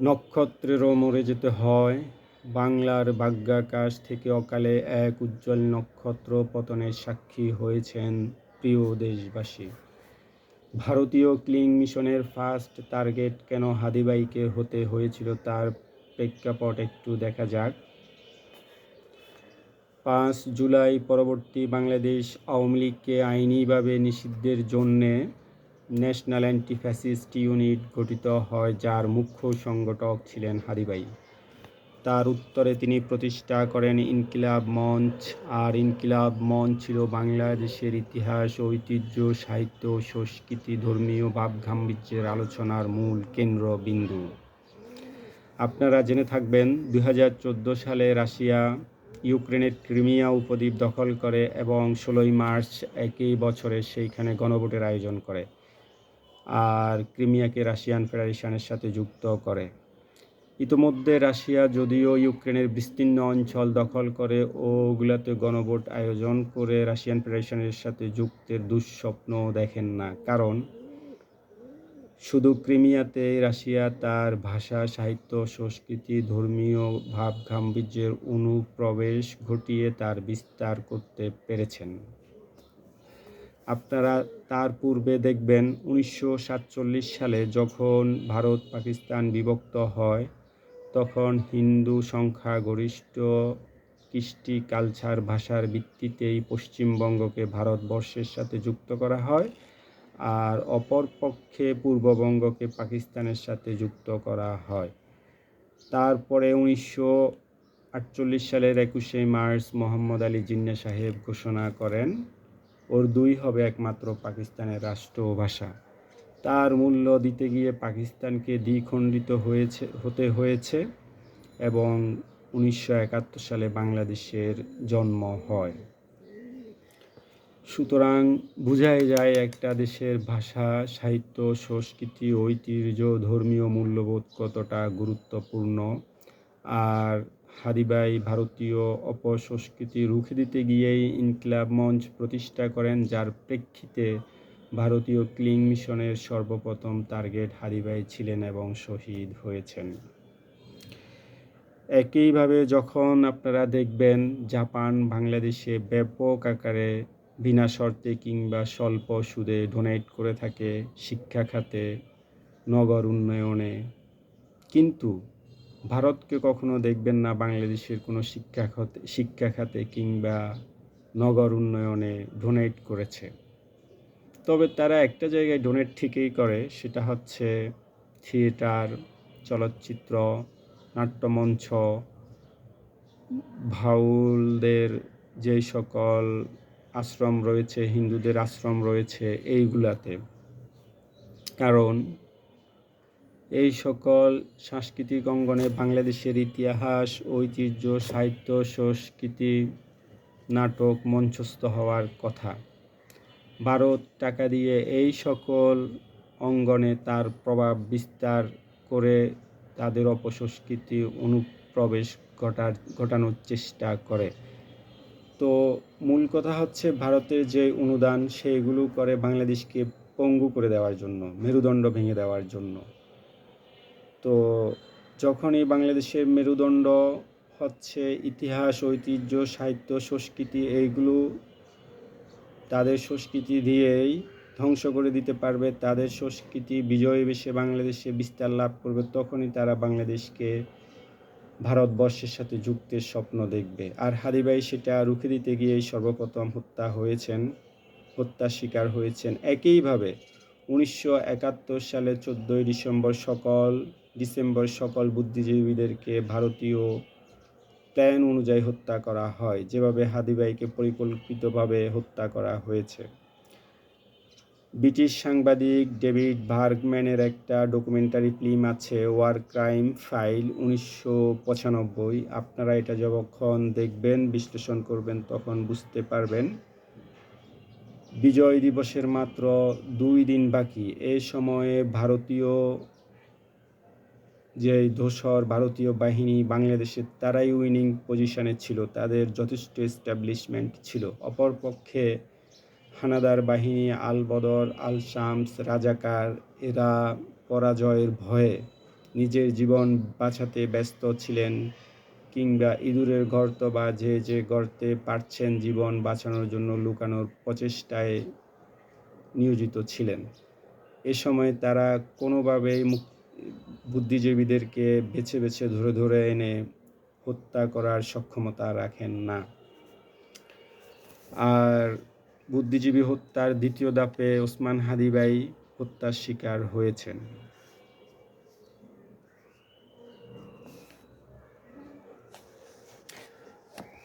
নক্ষত্রেরও মরে যেতে হয়। বাংলার বাগ্যাকাশ থেকে অকালে এক উজ্জ্বল নক্ষত্র পতনের সাক্ষী হয়েছেন প্রিয় দেশবাসী। ভারতীয় ক্লিং মিশনের ফার্স্ট টার্গেট কেন হাদিবাইকে হতে হয়েছিল তার প্রেক্ষাপট একটু দেখা যাক। পাঁচ জুলাই পরবর্তী বাংলাদেশ আওয়ামী লীগকে আইনিভাবে নিষিদ্ধের জন্যে ন্যাশনাল অ্যান্টি ফ্যাসিস্ট ইউনিট গঠিত হয়, যার মুখ্য সংগঠক ছিলেন হারিবাই তার উত্তরে তিনি প্রতিষ্ঠা করেন ইনকিলাব মঞ্চ, আর ইনকিলাব মঞ্চ ছিল বাংলাদেশের ইতিহাস, ঐতিহ্য, সাহিত্য, সংস্কৃতি, ধর্মীয় ভাবগাম্ভীর্যের আলোচনার মূল কেন্দ্রবিন্দু। আপনারা জেনে থাকবেন দু হাজার চোদ্দ সালে রাশিয়া ইউক্রেনের ক্রিমিয়া উপদ্বীপ দখল করে এবং ষোলোই মার্চ একই বছরে সেইখানে গণভোটের আয়োজন করে। আর ক্রিমিয়াকে রাশিয়ান ফেডারেশনের সাথে যুক্ত করে। ইতোমধ্যে রাশিয়া যদিও ইউক্রেনের বিস্তীর্ণ অঞ্চল দখল করে ওগুলাতে গণভোট আয়োজন করে রাশিয়ান ফেডারেশনের সাথে যুক্তের দুঃস্বপ্ন দেখেন না। কারণ শুধু ক্রিমিয়াতে রাশিয়া তার ভাষা, সাহিত্য, সংস্কৃতি, ধর্মীয় ভাব গাম্ভীর্যের অনুপ্রবেশ ঘটিয়ে তার বিস্তার করতে পেরেছেন। আপনারা তার পূর্বে দেখবেন উনিশশো সাতচল্লিশ সালে যখন ভারত পাকিস্তান বিভক্ত হয়, তখন হিন্দু সংখ্যাগরিষ্ঠ কৃষ্টি কালচার ভাষার ভিত্তিতেই পশ্চিমবঙ্গকে ভারতবর্ষের সাথে যুক্ত করা হয় আর অপরপক্ষে পূর্ববঙ্গকে পাকিস্তানের সাথে যুক্ত করা হয়। তারপরে উনিশশো আটচল্লিশ সালের একুশে মার্চ মোহাম্মদ আলী জিন্না সাহেব ঘোষণা করেন উর্দুই হবে একমাত্র পাকিস্তানের রাষ্ট্র ভাষা। তার মূল্য দিতে গিয়ে পাকিস্তানকে দ্বিখণ্ডিত হয়েছে, হতে হয়েছে এবং উনিশশো একাত্তর সালে বাংলাদেশের জন্ম হয়। সুতরাং বোঝাই যায় একটা দেশের ভাষা, সাহিত্য, সংস্কৃতি, ঐতিহ্য, ধর্মীয় মূল্যবোধ কতটা গুরুত্বপূর্ণ। আর হাদিবাই ভারতীয় অপসংস্কৃতি রুখে দিতে গিয়েই ইনকিলাব মঞ্চ প্রতিষ্ঠা করেন, যার প্রেক্ষিতে ভারতীয় ক্লিং মিশনের সর্বপ্রথম টার্গেট হাদিবাই ছিলেন এবং শহীদ হয়েছেন। একইভাবে যখন আপনারা দেখবেন জাপান, বাংলাদেশে ব্যাপক আকারে বিনা শর্তে কিংবা স্বল্প সুদে ডোনেট করে থাকে শিক্ষা খাতে, নগর উন্নয়নে। কিন্তু ভারতকে কখনো দেখবেন না বাংলাদেশের কোনো শিক্ষা খাতে শিক্ষা খাতে কিংবা নগর উন্নয়নে ডোনেট করেছে। তবে তারা একটা জায়গায় ডোনেট ঠিকই করে, সেটা হচ্ছে থিয়েটার, চলচ্চিত্র, নাট্যমঞ্চ, ভাউলদের যেই সকল আশ্রম রয়েছে, হিন্দুদের আশ্রম রয়েছে, এইগুলাতে। কারণ এই সকল সাংস্কৃতিক অঙ্গনে বাংলাদেশের ইতিহাস, ঐতিহ্য, সাহিত্য, সংস্কৃতি, নাটক মঞ্চস্থ হওয়ার কথা। ভারত টাকা দিয়ে এই সকল অঙ্গনে তার প্রভাব বিস্তার করে তাদের অপসংস্কৃতি অনুপ্রবেশ ঘটার, ঘটানোর চেষ্টা করে। তো মূল কথা হচ্ছে ভারতের যে অনুদান, সেইগুলো করে বাংলাদেশকে পঙ্গু করে দেওয়ার জন্য, মেরুদণ্ড ভেঙে দেওয়ার জন্য। তো যখনই বাংলাদেশের মেরুদণ্ড হচ্ছে, ইতিহাস, ঐতিহ্য, সাহিত্য, সংস্কৃতি, এইগুলো তাদের সংস্কৃতি দিয়েই ধ্বংস করে দিতে পারবে, তাদের সংস্কৃতি বিজয় বেশে বাংলাদেশে বিস্তার লাভ করবে, তখনই তারা বাংলাদেশকে ভারতবর্ষের সাথে যুক্তের স্বপ্ন দেখবে। আর হাদিবাই সেটা রুখে দিতে গিয়েই সর্বপ্রথম হত্যা হয়েছেন, হত্যার শিকার হয়েছেন। একইভাবে উনিশশো একাত্তর সালে চোদ্দোই ডিসেম্বর সকল ডিসেম্বর সকল বুদ্ধিজীবীদেরকে ভারতীয় প্ল্যান অনুযায়ী হত্যা করা হয়, যেভাবে হাদিবাইকে পরিকল্পিতভাবে হত্যা করা হয়েছে। ব্রিটিশ সাংবাদিক ডেভিড ভার্গম্যানের একটা ডকুমেন্টারি ফিল্ম আছে, ওয়ার ক্রাইম ফাইল, উনিশশো পঁচানব্বই। আপনারা এটা যখন দেখবেন, বিশ্লেষণ করবেন, তখন বুঝতে পারবেন। বিজয় দিবসের মাত্র দুই দিন বাকি। এ সময়ে ভারতীয় যে ধূসর ভারতীয় বাহিনী বাংলাদেশে তারাই উইনিং পজিশনে ছিল, তাদের যথেষ্ট এস্টাবলিশমেন্ট ছিল। অপরপক্ষে হানাদার বাহিনী, আল বদর, আল শামস, রাজাকার, এরা পরাজয়ের ভয়ে নিজের জীবন বাঁচাতে ব্যস্ত ছিলেন কিংবা ইঁদুরের গর্ত বা যে যে গর্তে পারছেন জীবন বাঁচানোর জন্য লুকানোর প্রচেষ্টায় নিয়োজিত ছিলেন। এ সময় তারা কোনোভাবেই বুদ্ধিজীবীদেরকে বেছে বেছে ধরে ধরে এনে হত্যা করার সক্ষমতা রাখেন না। আর বুদ্ধিজীবী হত্যার দ্বিতীয় দাপে ওসমান হাদিবাই হত্যার শিকার হয়েছেন।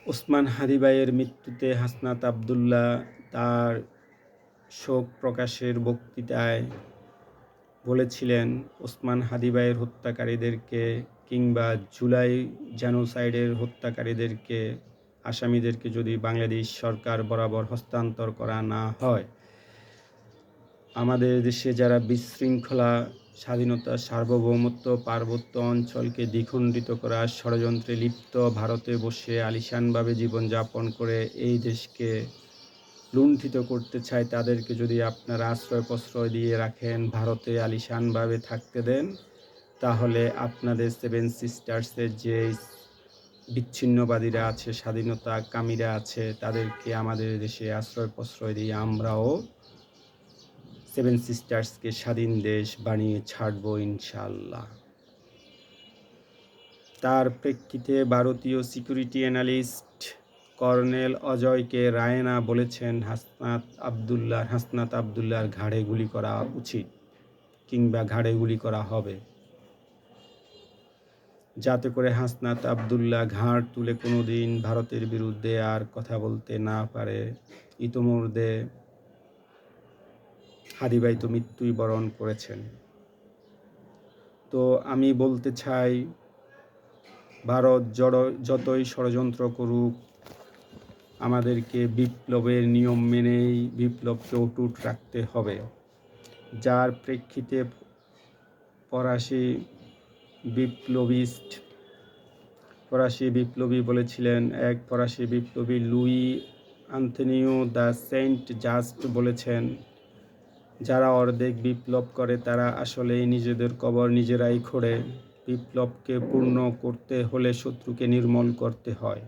ওসমান হাদিবাইয়ের মৃত্যুতে হাসনাত আবদুল্লাহ তার শোক প্রকাশের বক্তৃতায় বলেছিলেন, ওসমান হাদিবাইয়ের হত্যাকারীদেরকে কিংবা জুলাই জেনোসাইডের হত্যাকারীদেরকে, আসামিদেরকে যদি বাংলাদেশ সরকার বরাবর হস্তান্তর করা না হয়। আমাদের দেশে যারা বিশৃঙ্খলা, স্বাধীনতা, সার্বভৌমত্ব, পার্বত্য অঞ্চলকে দ্বিখণ্ডিত করা ষড়যন্ত্রে লিপ্ত, ভারতে বসে আলিশানভাবে জীবনযাপন করে এই দেশকে লুণ্ঠিত করতে চায়, তাদেরকে যদি আপনারা আশ্রয় প্রশ্রয় দিয়ে রাখেন, ভারতে আলিশানভাবে থাকতে দেন, তাহলে আপনাদের সেভেন সিস্টার্সের যে বিচ্ছিন্নবাদীরা আছে, স্বাধীনতা কামীরা আছে, তাদেরকে আমাদের দেশে আশ্রয় প্রশ্রয় দিয়ে আমরাও সেভেন সিস্টার্সকে স্বাধীন দেশ বানিয়ে ছাড়ব ইনশাল্লাহ তার প্রেক্ষিতে ভারতীয় সিকিউরিটি অ্যানালিস্ট কর্নেল অজয়কে রায়না বলেছেন, হাসনাত আবদুল্লাহ হাসনাত আবদুল্লাহর ঘাড়ে গুলি করা উচিত কিংবা ঘাড়ে গুলি করা হবে। যাতে করে হাসনাত আবদুল্লাহ ঘাড় তুলে কোনো দিন ভারতের বিরুদ্ধে আর কথা বলতে না পারে। ইতোমধ্যে হাদিবাই তো মৃত্যুই বরণ করেছেন। তো আমি বলতে চাই, ভারত জড়, যতই ষড়যন্ত্র করুক আমাদেরকে বিপ্লবের নিয়ম মেনেই বিপ্লবকে অটুট রাখতে হবে। যার প্রেক্ষিতে ফরাসি বিপ্লবিস্ট, ফরাসি বিপ্লবী বলেছিলেন, এক ফরাসি বিপ্লবী Louis Antoine de Saint Just বলেছেন, যারা অর্ধেক বিপ্লব করে, তারা আসলেই নিজেদের কবর নিজেরাই খোঁড়ে। বিপ্লবকে পূর্ণ করতে হলে শত্রুকে নির্মল করতে হয়।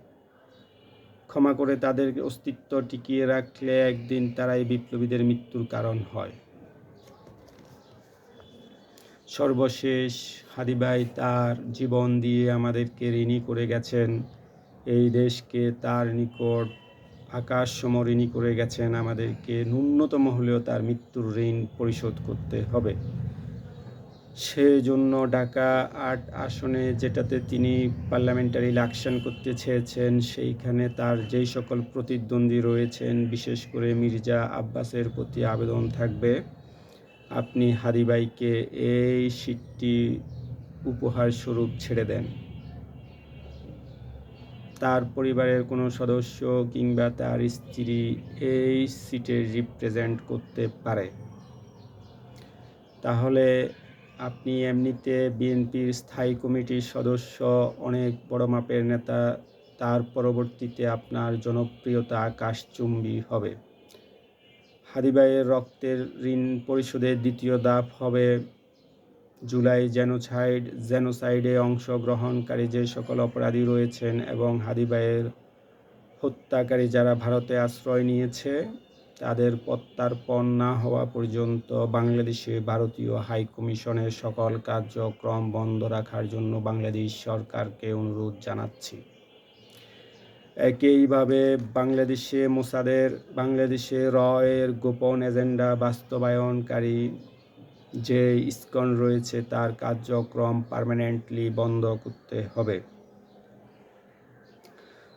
ক্ষমা করে তাদের অস্তিত্ব টিকিয়ে রাখলে একদিন তারাই বিপ্লবীদের মৃত্যুর কারণ হয়। সর্বশেষ হাদিবাই তার জীবন দিয়ে আমাদেরকে ঋণী করে গেছেন। এই দেশকে তার নিকট আকাশ সমরিণী করে গেছেন। আমাদেরকে ন্যূনতম হলেও তার মৃত্যুর ঋণ পরিশোধ করতে হবে। সেজন্য ঢাকা আট আসনে যেটাতে তিনি পার্লামেন্টারি ইলেকশন করতে চেয়েছেন, সেইখানে তার যেই সকল প্রতিদ্বন্দ্বী রয়েছেন, বিশেষ করে মির্জা আব্বাসের প্রতি আবেদন থাকবে। আপনি হাদিবাইকে এই সিটটি উপহার স্বরূপ ছেড়ে দেন। তার পরিবারের কোনো সদস্য কিংবা তার স্ত্রী এই সিটে রিপ্রেজেন্ট করতে পারে। তাহলে আপনি এমনিতে বিএনপির স্থায়ী কমিটির সদস্য, অনেক বড় মাপের নেতা, তার পরবর্তীতে আপনার জনপ্রিয়তা আকাশচুম্বী হবে। হাদিবাইয়ের রক্তের ঋণ পরিশোধের দ্বিতীয় ধাপ হবে। জুলাই জেনোসাইড, জেনোসাইডে অংশগ্রহণকারী যে সকল অপরাধী রয়েছেন এবং হাদিবাইয়ের হত্যাকারী যারা ভারতে আশ্রয় নিয়েছে তাদের প্রত্যার্পণ না হওয়া পর্যন্ত বাংলাদেশে ভারতীয় হাইকমিশনের সকল কার্যক্রম বন্ধ রাখার জন্য বাংলাদেশ সরকারকে অনুরোধ জানাচ্ছি। একইভাবে বাংলাদেশে মোসাদের, বাংলাদেশে রয়ের গোপন এজেন্ডা বাস্তবায়নকারী যে ইস্কন রয়েছে, তার কার্যক্রম পারমানেন্টলি বন্ধ করতে হবে।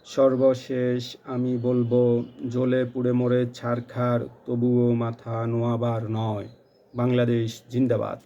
সর্বশেষ আমি বলব জ্বলে পুড়ে মরে ছারখার তবুও মাথা নোয়াবার নয়। বাংলাদেশ জিন্দাবাদ।